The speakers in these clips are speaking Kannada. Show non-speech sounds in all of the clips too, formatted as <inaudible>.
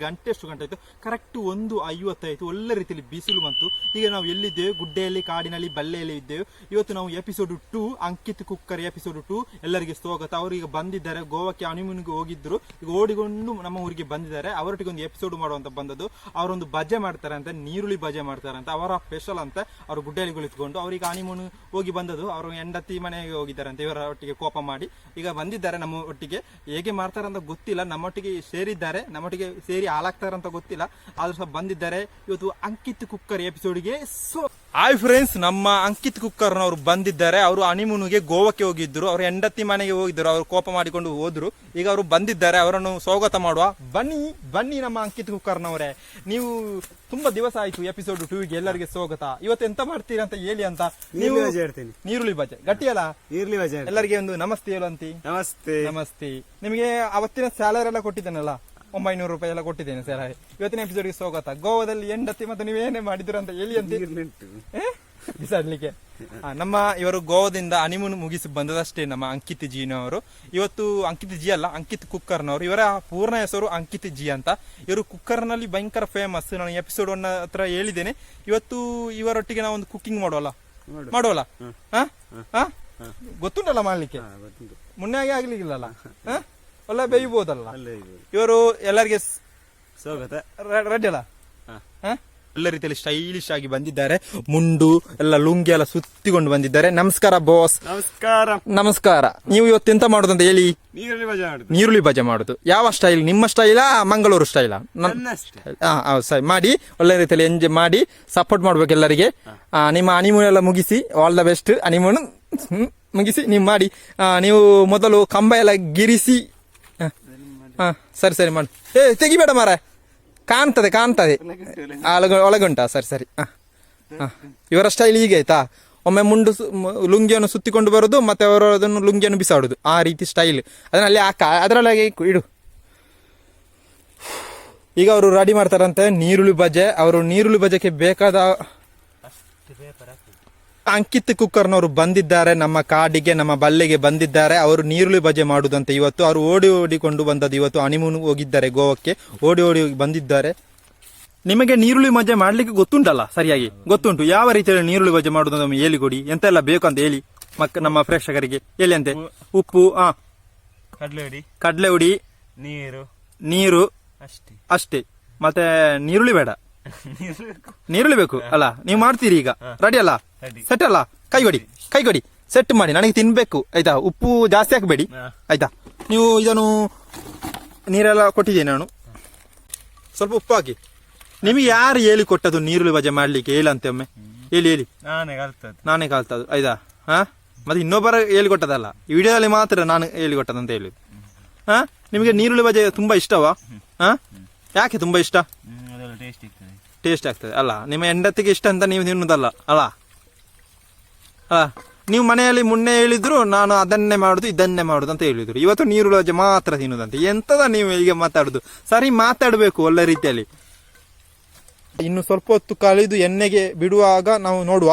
ಗಂಟೆ ಎಷ್ಟು ಗಂಟೆ ಆಯ್ತು. ಕರೆಕ್ಟ್ ಒಂದು ಐವತ್ತಾಯ್ತು ಒಳ್ಳೆ ರೀತಿಯಲ್ಲಿ ಬಿಸಿಲು ಬಂತು. ಈಗ ನಾವು ಎಲ್ಲಿದ್ದೇವೆ? ಗುಡ್ಡೆಯಲ್ಲಿ, ಕಾಡಿನಲ್ಲಿ ಬಲ್ಲೆಯಲ್ಲಿ ಇದ್ದೇವೆ. ಇವತ್ತು ನಾವು episode two Ankit cooker episode two ಎಲ್ಲರಿಗೆ ಸ್ವಾಗತ. ಅವರು ಈಗ ಬಂದಿದ್ದಾರೆ. ಗೋವಾಕ್ಕೆ ಹನಿಮೂನ್ಗೆ ಹೋಗಿದ್ರು. ಈಗ ಓಡಿಕೊಂಡು ನಮ್ಮ ಊರಿಗೆ ಬಂದಿದ್ದಾರೆ. ಅವರೊಟ್ಟಿಗೆ ಒಂದು ಎಪಿಸೋಡ್ ಮಾಡುವಂತ ಬಂದದ್ದು. ಅವರೊಂದು ಬಜೆ ಮಾಡ್ತಾರೆ ಅಂತ, ನೀರುಳ್ಳಿ ಬಜೆ ಮಾಡ್ತಾರೆ ಅಂತ, ಅವರ ಸ್ಪೆಷಲ್ ಅಂತ ಅವರು ಗುಡ್ಡೆಯಲ್ಲಿ ಕುಳಿತುಕೊಂಡು ಅವರಿಗೆ ಹನಿಮೂನ್ ಹೋಗಿ ಬಂದದ್ದು. ಅವರು ಹೆಂಡತಿ ಮನೆಗೆ ಹೋಗಿದ್ದಾರೆ ಅಂತ ಇವರ ಒಟ್ಟಿಗೆ ಕೋಪ ಮಾಡಿ. ಈಗ ಬಂದಿದ್ದಾರೆ ನಮ್ಮ ಒಟ್ಟಿಗೆ. ಹೇಗೆ ಮಾಡ್ತಾರೆ ಅಂತ ಗೊತ್ತಿಲ್ಲ. ನಮ್ಮೊಟ್ಟಿಗೆ ಸೇರಿದ್ದಾರೆ. ನಮ್ಮೊಟ್ಟಿಗೆ ಸೇರಿ ಹಾಲಾಗ್ತಾರೆ ಅಂತ ಗೊತ್ತಿಲ್ಲ. ಆದ್ರೂ ಸಹ ಬಂದಿದ್ದಾರೆ. ಇವತ್ತು ಅಂಕಿತ್ ಕುಕ್ಕರ್ ಎಪಿಸೋಡ್ಗೆ ಸೊ ಹಾಯ್ ಫ್ರೆಂಡ್ಸ್ ನಮ್ಮ ಅಂಕಿತ್ ಕುಕ್ಕರ್ನವರು ಬಂದಿದ್ದಾರೆ. ಅವರು ಹನಿಮೂನ್ಗೆ ಗೋವಾಕ್ಕೆ ಹೋಗಿದ್ರು. ಅವ್ರ ಹೆಂಡತಿ ಮನೆಗೆ ಹೋಗಿದ್ರು. ಅವರು ಕೋಪ ಮಾಡಿಕೊಂಡು ಹೋದ್ರು. ಈಗ ಅವರು ಬಂದಿದ್ದಾರೆ. ಅವರನ್ನು ಸ್ವಾಗತ ಮಾಡುವ ಬನ್ನಿ ಬನ್ನಿ ನಮ್ಮ ಅಂಕಿತ್ ಕುಕ್ಕರ್ನವರೇ. ನೀವು ತುಂಬಾ ದಿವಸ ಆಯ್ತು ಎಪಿಸೋಡ್ ಟೂಗೆ ಎಲ್ಲರಿಗೆ ಸ್ವಾಗತ. ಇವತ್ತು ಎಂತ ಮಾಡ್ತೀರಾ ಅಂತ ಹೇಳಿ ಅಂತ ನೀವು ನೀರುಳ್ಳಿ ಬಜೆ ಹೇಳ್ತೀನಿ. ನೀರುಳ್ಳಿ ಬಜೆ. ಗಟ್ಟಿಯಲ್ಲ ನೀರ್ಲಿ ಬಜೆ. ಎಲ್ಲರಿಗೆ ಒಂದು ನಮಸ್ತೆ ಹೇಳುವಂತಿ. ನಮಸ್ತೆ. ನಮಸ್ತೆ. ನಿಮಗೆ ಅವತ್ತಿನ ಸ್ಯಾಲರಿ ಎಲ್ಲ ಕೊಟ್ಟಿದ್ದೇನಲ್ಲ? ಒಂಬೈನೂರು ರೂಪಾಯಿ ಎಲ್ಲ ಕೊಟ್ಟಿದ್ದೇನೆ ಸರ್. ಇವತ್ತಿನ ಎಪಿಸೋಡ್ಗೆ ಸ್ವಾಗತ. ಗೋವಾದಲ್ಲಿ ಹೆಂಡತಿ ಮತ್ತು ನೀವೇನೇ ಮಾಡಿದ್ರ ಅಂತ ಹೇಳಿ ಅಂತ? ಬಿಸಾಡ್ಲಿಕ್ಕೆ. ನಮ್ಮ ಇವರು ಗೋವಾದಿಂದ ಹನಿಮೂನ್ ಮುಗಿಸಿ ಬಂದದಷ್ಟೇ ನಮ್ಮ ಅಂಕಿತ್ ಜಿನವರು ಇವತ್ತು ಅಂಕಿತ್ ಜಿ ಅಲ್ಲ ಅಂಕಿತ್ ಕುಕ್ಕರ್ನವರು ಇವರ ಪೂರ್ಣ ಹೆಸರು ಅಂಕಿತ್ ಜಿ ಅಂತ. ಇವರು ಕುಕ್ಕರ್ನಲ್ಲಿ ಭಯಂಕರ ಫೇಮಸ್ ನಾನು ಎಪಿಸೋಡ್ ಒನ್ ಹತ್ರ ಹೇಳಿದ್ದೇನೆ. ಇವತ್ತು ಇವರೊಟ್ಟಿಗೆ ನಾವೊಂದು ಒಂದು ಮಾಡೋಲ್ಲ ಮಾಡೋಲ್ಲ? ಗೊತ್ತುಂಟಲ್ಲ ಮಾಡ್ಲಿಕ್ಕೆ. ಮುನ್ನೆ ಆಗಿ ಆಗ್ಲಿಕ್ಕಿಲ್ಲಲ್ಲ? ಒಳ್ಳೆ ಬೇಯ್ಬೋದಲ್ಲ? ಇವರು ಎಲ್ಲರಿಗೆ ಸ್ವಾಗತ. ರೆಡಿ ಅಲ್ಲ? ಎಲ್ಲ ರೀತಿಯಲ್ಲಿ ಸ್ಟೈಲಿಶ್ ಆಗಿ ಬಂದಿದ್ದಾರೆ. ಮುಂಡು ಎಲ್ಲ ಲುಂಗಿ ಎಲ್ಲ ಸುತ್ತಿಕೊಂಡು ಬಂದಿದ್ದಾರೆ. ನಮಸ್ಕಾರ ಬಾಸ್ ನಮಸ್ಕಾರ. ನಮಸ್ಕಾರ. ನೀವು ಇವತ್ತು ಎಂತ ಮಾಡುದು ಅಂತ ಹೇಳಿ? ನೀರುಳ್ಳಿ ಬಜೆ ಮಾಡುದು. ನೀರುಳ್ಳಿ ಬಜೆ ಮಾಡುದು. ಯಾವ ಸ್ಟೈಲ್ ನಿಮ್ಮ ಸ್ಟೈಲಾ ಮಂಗಳೂರು ಸ್ಟೈಲಾ ಸರಿ. ಮಾಡಿ ಒಳ್ಳೆ ರೀತಿಯಲ್ಲಿ ಎಂಜಾಯ್ ಮಾಡಿ ಸಪೋರ್ಟ್ ಮಾಡ್ಬೇಕು ಎಲ್ಲರಿಗೆ. ನಿಮ್ಮ ಅನಿಮೂನ್ ಎಲ್ಲ ಮುಗಿಸಿ ಆಲ್ ದ ಬೆಸ್ಟ್ ಅನಿಮೂನ್ ಮುಗಿಸಿ ನೀವು ಮಾಡಿ. ನೀವು ಮೊದಲು ಕಂಬ ಎಲ್ಲ ಗಿರಿಸಿ ಹ. ಸರಿ ಸರಿ, ಮಾಡು. ಏ, ತೆಗಿಬೇಡ ಮಾರ ಕಾಣ್ತದೆ ಕಾಣ್ತದೆ. ಒಳಗ- ಒಳಗುಂಟಾ? ಸರಿ ಸರಿ. ಹಾಂ ಹಾಂ. ಇವರ ಸ್ಟೈಲ್ ಹೀಗೆ ಆಯ್ತಾ? ಒಮ್ಮೆ ಮುಂಡು ಲುಂಗಿಯನ್ನು ಸುತ್ತಿಕೊಂಡು ಬರೋದು, ಮತ್ತೆ ಅವರು ಅದನ್ನು ಲುಂಗಿಯನ್ನು ಬಿಸಾಡುದು. ಆ ರೀತಿ ಸ್ಟೈಲ್ ಅದನ್ನ ಅಲ್ಲಿ ಹಾಕ ಅದರೊಳಗೆ ಇಡು. ಈಗ ಅವರು ರೆಡಿ ಮಾಡ್ತಾರಂತೆ. ನೀರುಳ್ಳಿ ಬಜೆ. ಅವರು ನೀರುಳ್ಳಿ ಬಜೆಗೆ ಬೇಕಾದ ಅಂಕಿತ್ ಕುಕ್ಕರ್ನವರು ಬಂದಿದ್ದಾರೆ ನಮ್ಮ ಕಾಡಿಗೆ ನಮ್ಮ ಬಳ್ಳಿಗೆ ಬಂದಿದ್ದಾರೆ. ಅವರು ನೀರುಳ್ಳಿ ಬಜೆ ಮಾಡುದಂತೆ ಇವತ್ತು. ಅವರು ಓಡಿ ಓಡಿಕೊಂಡು ಬಂದದ್ದು ಇವತ್ತು. ಹನಿಮೂನ್ ಹೋಗಿದ್ದಾರೆ ಗೋವಾಕ್ಕೆ. ಓಡಿ ಓಡಿ ಬಂದಿದ್ದಾರೆ. ನಿಮಗೆ ನೀರುಳ್ಳಿ ಮಜೆ ಮಾಡ್ಲಿಕ್ಕೆ ಗೊತ್ತುಂಟಲ್ಲ? ಸರಿಯಾಗಿ. ಗೊತ್ತುಂಟು. ಯಾವ ರೀತಿಯಲ್ಲಿ ನೀರುಳ್ಳಿ ಬಜೆ ಮಾಡುದು ನಮಗೆ ಹೇಳಿಕೊಡಿ ಎಂತೆಲ್ಲ ಬೇಕು ಅಂತ ಹೇಳಿ ಮಕ್ಕ ನಮ್ಮ ಪ್ರೇಕ್ಷಕರಿಗೆ ಹೇಳಿ ಅಂತೆ. ಉಪ್ಪು ಆ. ಕಡ್ಲೆ ಹುಡಿ. ಕಡಲೆ ಹುಡಿ. ನೀರು. ನೀರು. ಅಷ್ಟೇ. ಅಷ್ಟೇ. ಮತ್ತೆ ನೀರುಳ್ಳಿ ಬೇಡ. ನೀರುಳ್ಳಿ ಬೇಕು ಅಲ್ಲ ನೀವು ಮಾಡ್ತೀರಿ ಈಗ. ರೆಡಿ ಅಲ್ಲ. ಸೆಟ್ ಅಲ್ಲ? ಕೈಗೊಡಿ. ಕೈಗೊಡಿ. ಸೆಟ್ ಮಾಡಿ. ನನಗೆ ತಿನ್ಬೇಕು. ಆಯ್ತಾ? ಉಪ್ಪು ಜಾಸ್ತಿ ಹಾಕಬೇಡಿ. ಆಯ್ತಾ? ನೀವು ಇದನ್ನು ನೀರೆಲ್ಲ ಕೊಟ್ಟಿದ್ದೀನಿ ನಾನು? ಸ್ವಲ್ಪ ಉಪ್ಪು ಹಾಕಿ. ನಿಮಗೆ ಯಾರು ಹೇಳಿ ಕೊಟ್ಟದು ನೀರುಳ್ಳಿ ಬಜೆ ಮಾಡ್ಲಿಕ್ಕೆ? ಹೇಳಂತೆ ಒಮ್ಮೆ. ಹೇಳಿ ಹೇಳಿ. ನಾನೇ ಕಲ್ತದ್ದು. ನಾನೇ ಕಲ್ತದ್ದು. ಆಯ್ತಾ? ಹಾ? ಮತ್ತೆ ಇನ್ನೊಬ್ಬರ ಹೇಳಿಕೊಟ್ಟದಲ್ಲ ಈ ವಿಡಿಯೋದಲ್ಲಿ ಮಾತ್ರ ನಾನು ಹೇಳಿಕೊಟ್ಟದಂತ ಹೇಳಿ. ಹಾ? ನಿಮಗೆ ನೀರುಳ್ಳಿ ಬಜೆ ತುಂಬಾ ಇಷ್ಟವಾ? ಹಾ? ಯಾಕೆ ತುಂಬಾ ಇಷ್ಟ? ಟೇಸ್ಟ್ ಆಗ್ತದೆ, ಅಲ್ಲ? ನಿಮ್ಮ ಹೆಂಡತಿಗೆ ಇಷ್ಟ ಅಂತ ನೀವು ತಿನ್ನುದಲ್ಲ, ಅಲ್ಲ? ಅಲ್ಲ? ನೀವು ಮನೆಯಲ್ಲಿ ಮುನ್ನೆ ಹೇಳಿದ್ರು, ನಾನು ಅದನ್ನೇ ಮಾಡುದು, ಇದನ್ನೇ ಮಾಡುದು ಅಂತ ಹೇಳಿದ್ರು. ಇವತ್ತು ನೀರು ರಜೆ ಮಾತ್ರ ತಿನ್ನುದಂತೆ. ಎಂತದ ನೀವು ಈಗ ಮಾತಾಡುದು? ಸರಿ ಮಾತಾಡಬೇಕು ಒಳ್ಳೆ ರೀತಿಯಲ್ಲಿ. ಇನ್ನು ಸ್ವಲ್ಪ ಹೊತ್ತು ಕಳೆದು ಎಣ್ಣೆಗೆ ಬಿಡುವಾಗ ನಾವು ನೋಡುವ.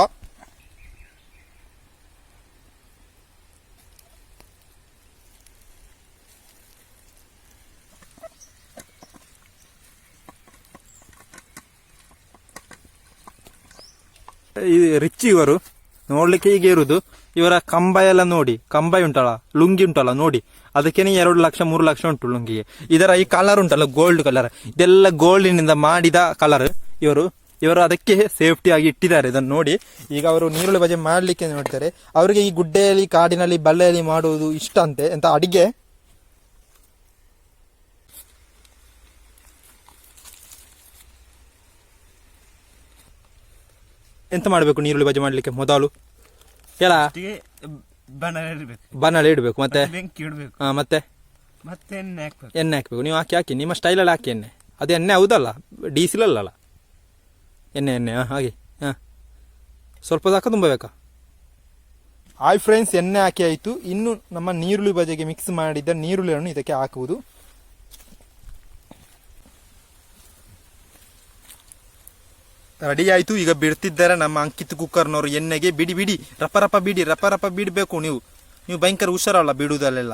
ರಿಚ್ ಇವರು ನೋಡ್ಲಿಕ್ಕೆ ಹೀಗೆ ಇರುದು. ಇವರ ಕಂಬ ಎಲ್ಲ ನೋಡಿ, ಕಂಬ ಉಂಟಲ್ಲ, ಲುಂಗಿ ಉಂಟಲ್ಲ, ನೋಡಿ. ಅದಕ್ಕೇನೆ ಎರಡು ಲಕ್ಷ, ಮೂರು ಲಕ್ಷ ಉಂಟು ಲುಂಗಿಗೆ. ಇದರ ಈ ಕಲರ್ ಉಂಟಲ್ಲ ಗೋಲ್ಡ್ ಕಲರ್ ಇದೆಲ್ಲ ಗೋಲ್ಡಿನಿಂದ ಮಾಡಿದ ಕಲರ್ ಇವರು. ಇವರು ಅದಕ್ಕೆ ಸೇಫ್ಟಿ ಆಗಿ ಇಟ್ಟಿದ್ದಾರೆ. ಇದನ್ನು ನೋಡಿ. ಈಗ ಅವರು ನೀರುಳ್ಳಿ ಬಜೆ ಮಾಡ್ಲಿಕ್ಕೆ ನೋಡ್ತಾರೆ. ಅವರಿಗೆ ಈ ಗುಡ್ಡೆಯಲ್ಲಿ, ಕಾಡಿನಲ್ಲಿ, ಬಳ್ಳೆಯಲ್ಲಿ ಮಾಡುವುದು ಇಷ್ಟ ಅಂತೆ. ಅಂತ ಅಡಿಗೆ? ಎಂತ ಮಾಡಬೇಕು ನೀರುಳ್ಳಿ ಬಜೆ ಮಾಡ್ಲಿಕ್ಕೆ ಮೊದಲು? ಹೇಳ. ಇಡಬೇಕು. ಇಡಬೇಕು ಮತ್ತೆ? ಬೆಂಕಿ ಇಡಬೇಕು. ಆ, ಮತ್ತೆ? ಮತ್ತೆ ಎಣ್ಣೆ ಹಾಕ್ಬೇಕು. ಎಣ್ಣೆ ಹಾಕ್ಬೇಕು. ನೀವು ಹಾಕಿ ಹಾಕಿ. ನಿಮ್ಮ ಸ್ಟೈಲಲ್ಲಿ ಹಾಕಿ ಎಣ್ಣೆ. ಅದು ಎಣ್ಣೆ ಹೌದಲ್ಲ? ಡೀಸೆಲ್ ಅಲ್ಲಲ್ಲ ಎಣ್ಣೆ. ಎಣ್ಣೆ ಹಾಗೆ. ಹಾಂ ಸ್ವಲ್ಪ ಸಾಕ ತುಂಬಬೇಕಾ? ಆಯ್ ಹಾಯ್ ಫ್ರೆಂಡ್ಸ್ ಎಣ್ಣೆ ಹಾಕಿ ಆಯಿತು. ಇನ್ನು ನಮ್ಮ ನೀರುಳ್ಳಿ ಬಜೆಗೆ ಮಿಕ್ಸ್ ಮಾಡಿದ ನೀರುಳ್ಳಿಯನ್ನು ಇದಕ್ಕೆ ಹಾಕುವುದು. ರೆಡಿ ಆಯ್ತು ಈಗ ಬಿಡ್ತಿದ್ದಾರೆ ನಮ್ಮ ಅಂಕಿತ್ ಕುಕ್ಕರ್ನವರು. ಎಣ್ಣೆಗೆ ಬಿಡಿ ಬಿಡಿ. ರಪ ರಪ ಬಿಡಿ ರಪ ರಪ ಬಿಡಬೇಕು ನೀವು. ನೀವು ಭಯಂಕರ ಹುಷಾರಲ್ಲ ಬಿಡುವುದಲ್ಲೆಲ್ಲ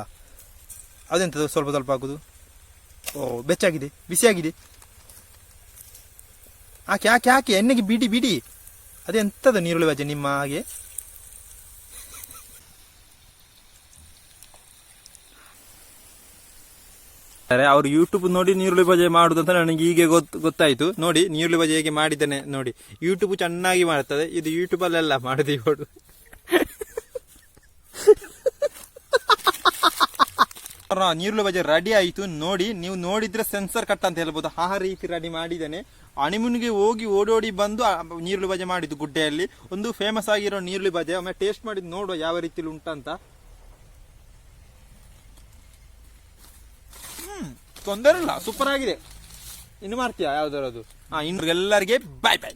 ಅದೆಂತದು ಸ್ವಲ್ಪ ಸ್ವಲ್ಪ ಹಾಕುದು? ಓ, ಬೆಚ್ಚಾಗಿದೆ. ಬಿಸಿಯಾಗಿದೆ ಹಾಕಿ ಹಾಕಿ ಹಾಕಿ. ಎಣ್ಣೆಗೆ ಬಿಡಿ ಬಿಡಿ. ಅದೆಂಥದ್ದು ನೀರುಳ್ಳಿ ಬಜೆ ನಿಮ್ಮ ಹಾಗೆ? ಅವ್ರು ಯೂಟ್ಯೂಬ್ ನೋಡಿ ನೀರುಳ್ಳಿ ಬಜೆ ಮಾಡುದು ಅಂತ ನನಗೆ ಹೀಗೆ ಗೊತ್ತು, ಗೊತ್ತಾಯ್ತು. ನೋಡಿ, ನೀರುಳ್ಳಿ ಬಜೆ ಹೇಗೆ ಮಾಡಿದ್ದೇನೆ ನೋಡಿ. ಯೂಟ್ಯೂಬ್ ಚೆನ್ನಾಗಿ ಮಾಡ್ತದೆ. ಇದು ಯೂಟ್ಯೂಬ್ ಅಲ್ಲೆಲ್ಲ ಮಾಡುದು ಇವಳು <laughs> ನೀರುಳ್ಳಿ ಬಜೆ ರೆಡಿ ಆಯ್ತು. ನೋಡಿ, ನೀವು ನೋಡಿದ್ರೆ ಸೆನ್ಸರ್ ಕಟ್ ಅಂತ ಹೇಳ್ಬೋದು. ಆ ರೀತಿ ರೆಡಿ ಮಾಡಿದ್ದೇನೆ. ಅಣಿಮುನಿಗೆ ಹೋಗಿ ಓಡೋಡಿ ಬಂದು ನೀರುಳ್ಳಿ ಬಜೆ ಮಾಡಿದ್ದು ಗುಡ್ಡೆಯಲ್ಲಿ. ಒಂದು ಫೇಮಸ್ ಆಗಿರೋ ನೀರುಳ್ಳಿ ಬಜೆ ಒಮ್ಮೆ ಟೇಸ್ಟ್ ಮಾಡಿದ್ ನೋಡುವ ಯಾವ ರೀತಿಲಿ ಉಂಟಂತ. ತೊಂದರೆ ಇಲ್ಲ. ಸೂಪರ್ ಆಗಿದೆ. ಇನ್ನು ಮಾಡ್ತೀಯಾ? ಯಾವ್ದಾರದು ಹಾ ಇನ್ನು ಎಲ್ಲರಿಗೆ ಬಾಯ್ ಬಾಯ್